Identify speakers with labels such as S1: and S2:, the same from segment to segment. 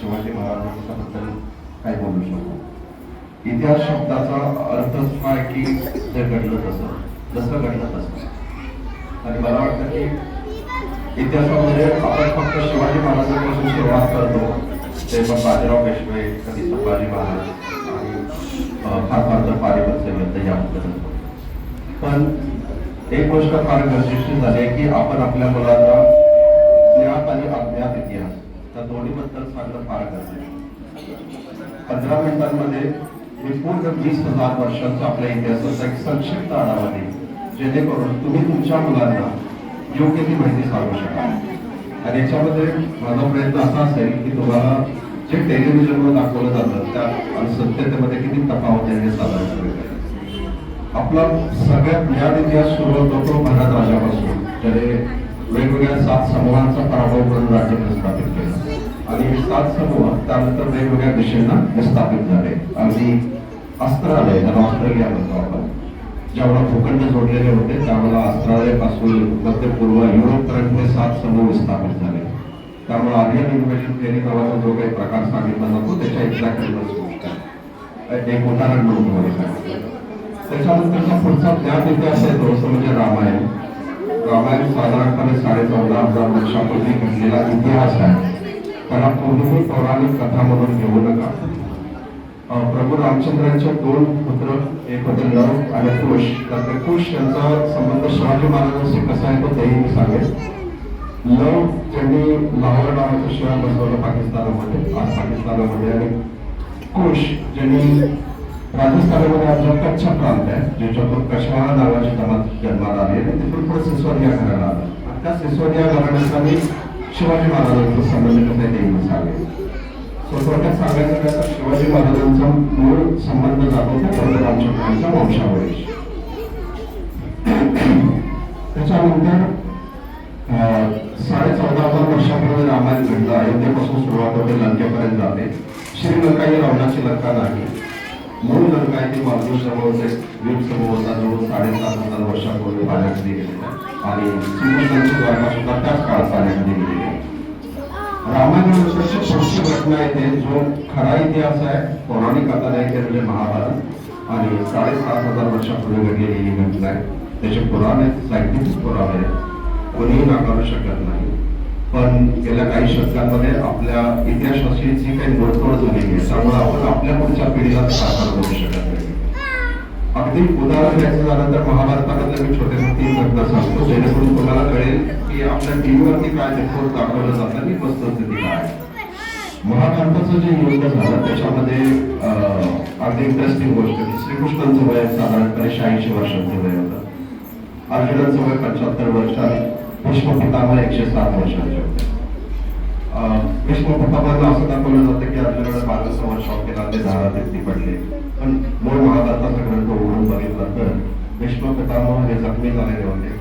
S1: शिवाजी महाराजांच्याबद्दल काही बोलू शकतो. इतिहास शब्दाचा अर्थच हा आहे की जे घडलं तसं जसं घडलं तसं. आणि मला वाटतं की इतिहासामध्ये आपण फक्त शिवाजी महाराजांपासून सुरुवात करतो ते पण बाजीराव पेशवे कधी संभाजी महाराज आणि फार फार तर पारिपत युद्ध याबद्दल पण एक गोष्ट फार गरजेची झाली आहे की आपण आपल्या मुलांना ज्ञात आणि अज्ञात इतिहास त्या दोन्हीबद्दल सांगणं फार गरजेचं पंधरा मिनिटांमध्ये मी पूर्ण वीस हजार वर्षांचा आपल्या इतिहासाचा एक संक्षिप्त आढावा देईल जेणेकरून तुम्ही तुमच्या मुलांना योग्य ती माहिती सांगू शकाल. आणि याच्यामध्ये माझा प्रयत्न असा असेल की तुम्हाला जे टेलिव्हिजनवर दाखवलं जातं त्या आणि सत्यतेमध्ये किती तफावत आहे हे सादर आपला सगळ्यात ज्ञान इतिहास सुरू होतो भारत राजापासून ज्याने वेगवेगळ्या सात समूहांचा पराभव करून राज्य प्रस्थापित केलं. आणि हे सात समूह त्यानंतर वेगवेगळ्या दिशेंना विस्थापित झाले. अगदी अस्त्रालय ज्याला ऑस्ट्रेलिया म्हणतो आपण. ज्यावेळेला भूखंड जोडलेले होते त्यावेळेला अस्त्रालयपासून मध्य पूर्व युरोपपर्यंत हे सात समूह विस्थापित झाले. त्यामुळे आर्यन इन्व्हेशन थेअरी नावाचा जो काही प्रकार सांगितला जातो त्याच्या एक्झॅक्टली गोष्ट आहे. एक उदाहरण म्हणून तुम्हाला त्याच्यानंतरचा पुढचा ज्ञान इतिहास आहे तो म्हणजे रामायण. रामायण साधारणपणे साडेचौदा हजार वर्षापूर्वी घडलेला इतिहास आहे. त्याला कोणीही पौराणिक कथा म्हणून घेऊ नका. प्रभू रामचंद्रांचे दोन पुत्र एक होते नव आणि कुश. तर ते कुश यांचा संबंध शिवाजी महाराजांशी कसा आहे तो तेही मी सांगेन. लव ज्यांनी लाहोर नावाचं शहर बसवलं पाकिस्तानामध्ये आज पाकिस्तानामध्ये आणि कुश ज्यांनी राजस्थानामध्ये आपला कच्छ प्रांत आहे. ज्याच्यातून कशवाहा नावाची जमात जन्माला आली आणि तिथून पुढे सिसोदिया घराला आलं त्या सिसोदिया घराण्याचा मी शिवाजी महाराजांचा संबंध कसा आहे तेही सो थोडक्यात सांगायचं काय तर शिवाजी महाराजांचा मूळ संबंध जातो त्या परशुरामचंद्रांच्या त्याच्यानंतर अं, साडे चौदा हजार वर्षापूर्वी रामायण घडलं. अयोध्येपासून सुरुवात होते लंकेपर्यंत जाते. श्रीलंका ही रावणाची लंका नाही. म्हणून लंका आहे ते मालदीव समूहाचे द्वीप समूह होता जवळ साडेसात हजार वर्षापूर्वी पाण्यामध्ये गेलेला आणि श्रीकृष्णांची द्वारका सुद्धा त्याच काळात पाण्यामध्ये गेलेली आहे. रामायणानंतरची पुढची घटना येते जो खरा इतिहास आहे पौराणिक कथा आहे ते म्हणजे महाभारत. आणि साडेसात हजार वर्षापूर्वी घडलेली ही घटना आहे. त्याचे पुराण आहेत सायंटिफिक पुरावे आहेत. कोणीही नाकारू शकत नाही. पण गेल्या काही शतकांमध्ये आपल्या इतिहासाची जी काही मोडतोड झालेली आहे त्यामुळे आपण आपल्या पुढच्या पिढीला साकार करू शकत नाही. अगदी उदाहरण द्यायचं झालं तर महाभारतामधल्या मी छोटे मोठी घटना सांगतो जेणेकरून तुम्हाला कळेल की आपल्या टीव्हीवरती काय देखोल दाखवलं जातं आणि वस्तुस्थिती काय महाभारताचं जे युद्ध झालं त्याच्यामध्ये अगदी इंटरेस्टिंग गोष्ट की श्रीकृष्णांचं वय साधारणपणे शहाऐंशी वर्षांचं वय होतं. अर्जुनांचं वय पंच्याहत्तर वर्ष आणि भीष्म पितामह एकशे सात वर्षाचे होते. अं, भीष्म असं दाखवलं जातं की आपल्याकडे बाराशे वर्ष केला ते झाडा ते पडले. पण मूळ महाभारताचा ग्रंथ उघडून बघितला तर भीष्म पितामह हे जखमी झालेले होते.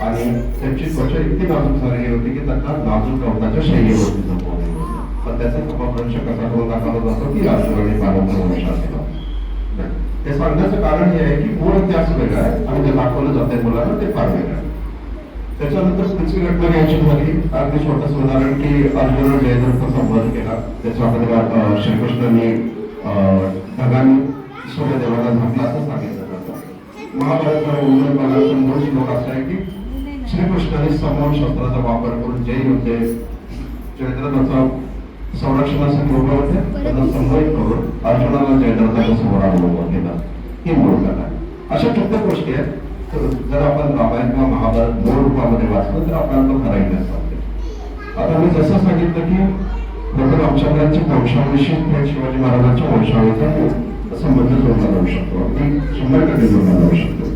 S1: आणि त्यांची त्वचा इतकी नाजूक झालेली होती की त्यांना नाजूक गवताच्या शैलीवरती जमवले होते. पण त्याचा अपभ्रंश कसा करून दाखवला जातो की अर्जुनाने बाराशे वर्षात केला ते सांगण्याचं कारण हे आहे की मूळ त्याच वेगळा आहे आणि जे दाखवलं जाते मुलांना ते फार वेगळं आहे. त्याच्यानंतर पुढची घटना घ्यायची झाली अगदी छोटस उदाहरण की अर्जुन जयद्रथचा संवाद केला. त्याच्यामध्ये अं, श्रीकृष्णांनी ढगांनी सूर्यदेवाला झाकला असं सांगितलं जातं. महाभारत उल्लेख मूळ श्लोक असा आहे की श्रीकृष्णाने समोर शस्त्राचा वापर करून जे होते जयद्रथाचा संरक्षणासाठी उभे होते. त्यांना संमोहित करून अर्जुनाला जयद्रथाच्या समोर अनुभव केला. ही मूळ कथा. अशा कित्येक गोष्टी आहेत. तर जर आपण रामायण किंवा महाभारत मूळ रूपामध्ये वाचलं तर आपल्याला तो खरा इतिहास सांगते आता मी जसं सांगितलं की प्रथम रामचंद्रांची वंशावळीशी थेट शिवाजी महाराजांच्या वंशावळीचा संबंध जोडला जाऊ शकतो. अगदी शंभर टक्के जोडला जाऊ शकतो.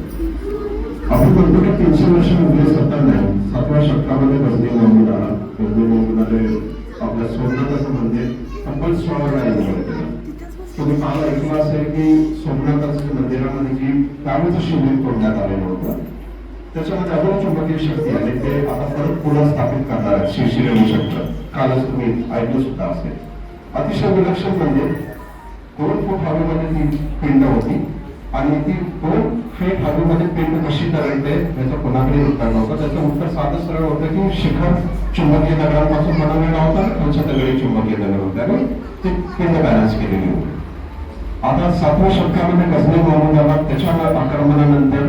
S1: आपण म्हणतो की तीनशे वर्ष म्हणजे सत्ता नाही. सातव्या शतकामध्ये गजनी मोहम्मद आला गजनी मोहम्मदाने आपल्या सोमनाथाचं मंदिर तब्बल सोळा तुम्ही काल ऐकलं असेल की सोमनाथाचं मंदिरामध्ये जी कामेचं शिवलिंग तोडण्यात आलेलं होतं त्याच्यामध्ये अजून चुंबकीय शक्ती आली ते आता परत पुन्हा स्थापित करणार आहेत. श्री श्री रविशंकर कालच तुम्ही ऐकलं सुद्धा असेल. अतिशय विलक्षण म्हणजे दोन फूट हवेमध्ये ती पिंड होती आणि ती दोन फेक हवेमध्ये पिंड कशी करायचे याचं कोणाकडे उत्तर नव्हतं. त्याचं उत्तर साधं सरळ होतं की शिखर चुंबकीय दगडांपासून बनवलेला होता आणि खालच्या दगडी चुंबकीय दगड होते आणि ते पिंड बॅलन्स केलेली होती. आता सातव्या शतकामध्ये गझनी महमूदाबाद त्याच्या आक्रमणानंतर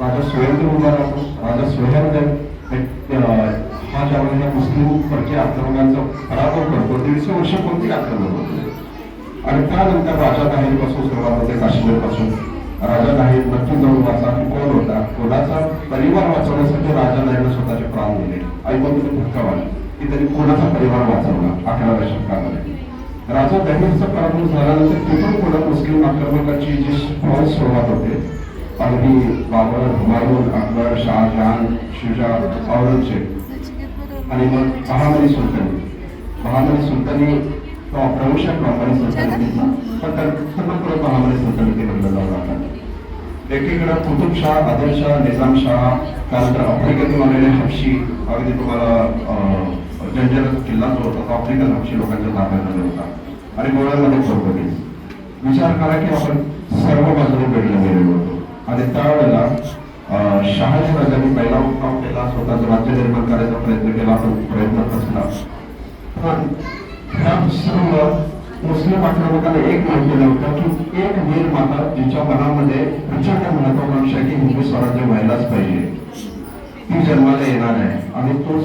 S1: राजा सुहेलदेव उभा राहतो. राजा सुहेलदेव हा ज्यावेळेला मुस्लिम परकीय आक्रमणांचा पराभव करतो दीडशे वर्षापूर्वी आक्रमण होतो. आणि त्यानंतर राजा दाहीरपासून सुरुवात होते काश्मीरपासून राजा दाहीर नक्की जवळचा कोण होता. कोणाचा परिवार वाचवण्यासाठी राजा दाहीरने स्वतःचे प्राण दिले. आई तुम्ही धक्का वाटला की त्यांनी कोणाचा परिवार वाचवला अकराव्या शतकामध्ये? राजा दहीरचा पराभव झाल्यानंतर तिथून पुढे मुस्लिम आक्रमकाची जी फौज सुरुवात होते अगदी बाबर हुमायून अकबर शाहजहान शुजा औरंगजेब आणि मग बहामनी सुलतानी. बहामनी सुलतानी तो अप्रमुषक बहामनी सुलतानीचा पण तर पुन्हा पुढे बहामनी सुलतानी म्हणलं जाऊ लागला एकीकडे कुतुबशाह आदिलशाह निजामशाह त्यानंतर आफ्रिकेतून आलेले हबशी. अगदी तुम्हाला अं, जंजर किल्ला जो होता तो आफ्रिकन हक्षी लोकांच्या ताब्यामध्ये होता आणि गोळ्यामध्ये पोर्तुगीज विचार करा की आपण सर्व बाजूने वेढले गेलेलो होतो आणि त्यावेळेला शहाजी राजांनी पहिला मुक्काम केला स्वतःचं राज्य निर्माण करायचा प्रयत्न केला पण प्रयत्न असला पण ह्या सर्व मुस्लिम आक्रमकांना एक म्हटलेलं होतं की एक वीर माता जिच्या मनामध्ये प्रचंड महत्वाकांक्षा की हिंदू स्वराज्य व्हायलाच पाहिजे. ती जन्माला येणार आहे. आणि तो